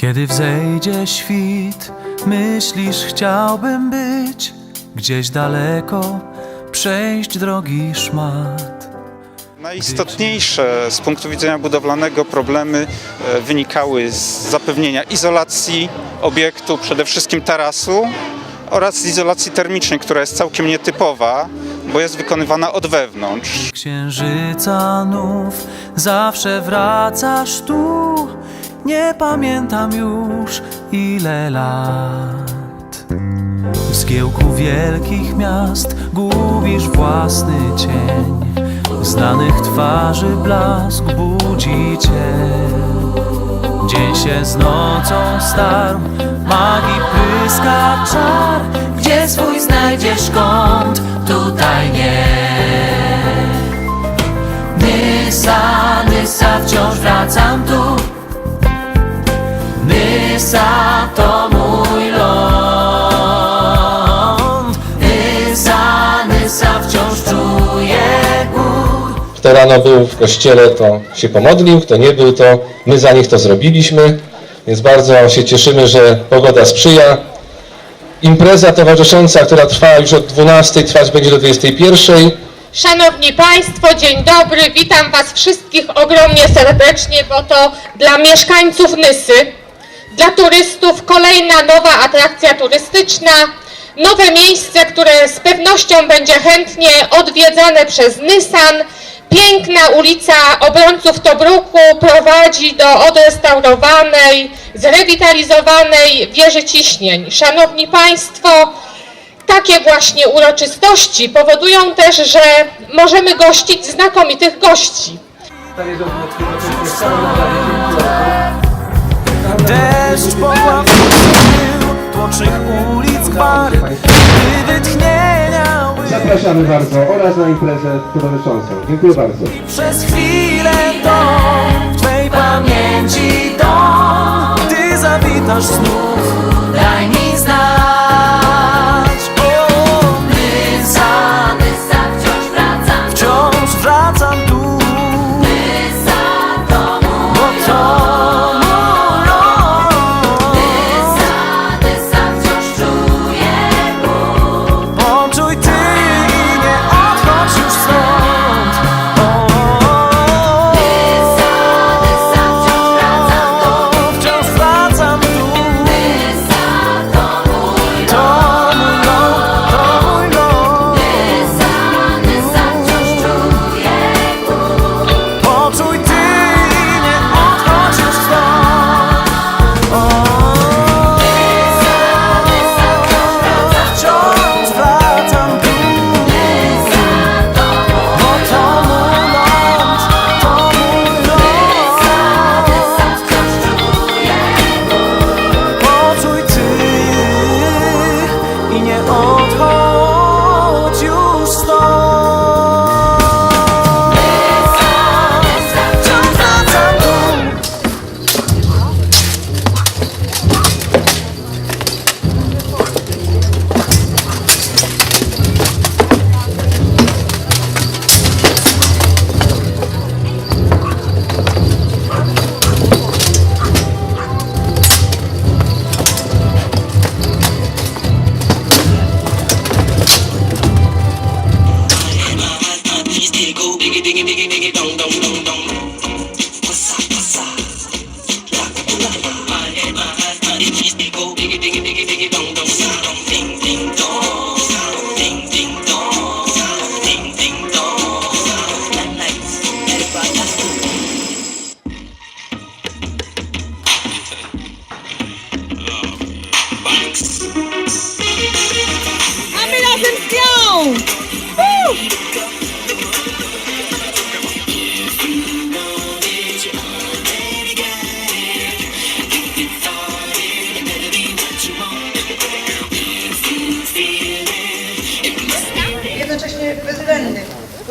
Kiedy wzejdzie świt, myślisz, chciałbym być gdzieś daleko, przejść drogi szmat. Najistotniejsze z punktu widzenia budowlanego problemy e, wynikały z zapewnienia izolacji obiektu, przede wszystkim tarasu oraz z izolacji termicznej, która jest całkiem nietypowa, bo jest wykonywana od wewnątrz. Księżyca nów, zawsze wracasz tu. Nie pamiętam już ile lat. W zgiełku wielkich miast gubisz własny cień. Znanych twarzy blask budzi cię. Dzień się z nocą starł, magii pryska czar. Gdzie swój znajdziesz kąt, tutaj nie. Nysa, Nysa, wciąż wracam Nysa to mój ląd Nysa, Nysa, wciąż czuję gór Kto rano był w kościele, to się pomodlił, kto nie był, to my za nich to zrobiliśmy. Więc bardzo się cieszymy, że pogoda sprzyja. Impreza towarzysząca, która trwa już od 12, trwać będzie do 21. Szanowni Państwo, dzień dobry, witam Was wszystkich ogromnie serdecznie, bo to dla mieszkańców Nysy, dla turystów kolejna nowa atrakcja turystyczna, nowe miejsce, które z pewnością będzie chętnie odwiedzane przez Nysan. Piękna ulica Obrońców Tobruku prowadzi do odrestaurowanej, zrewitalizowanej wieży ciśnień. Szanowni Państwo, takie właśnie uroczystości powodują też, że możemy gościć znakomitych gości. Deszcz pogłaskał tłoczych ulic gwar Gdy wytchnienia Zapraszamy bardzo oraz na imprezę towarzyszącą. Dziękuję bardzo. Przez chwilę to w Twej pamięci dom Gdy zawitasz znów, daj mi don't jednocześnie bezwzględny,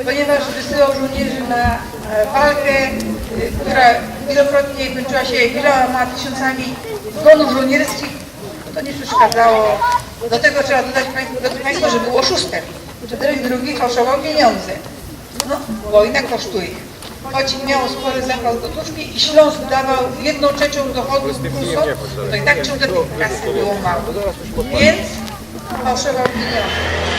ponieważ wysyłał żołnierzy na e, walkę, y, która wielokrotnie kończyła się wieloma tysiącami zgonów żołnierskich, to nie przeszkadzało. Do tego trzeba dodać że był oszustem, ten drugi fałszował pieniądze. No, wojna kosztuje. choć miał spory zapał gotówki i Śląsk dawał jedną trzecią dochodów Prusom, to i tak ciągle tej kasy było mało. Więc fałszował pieniądze.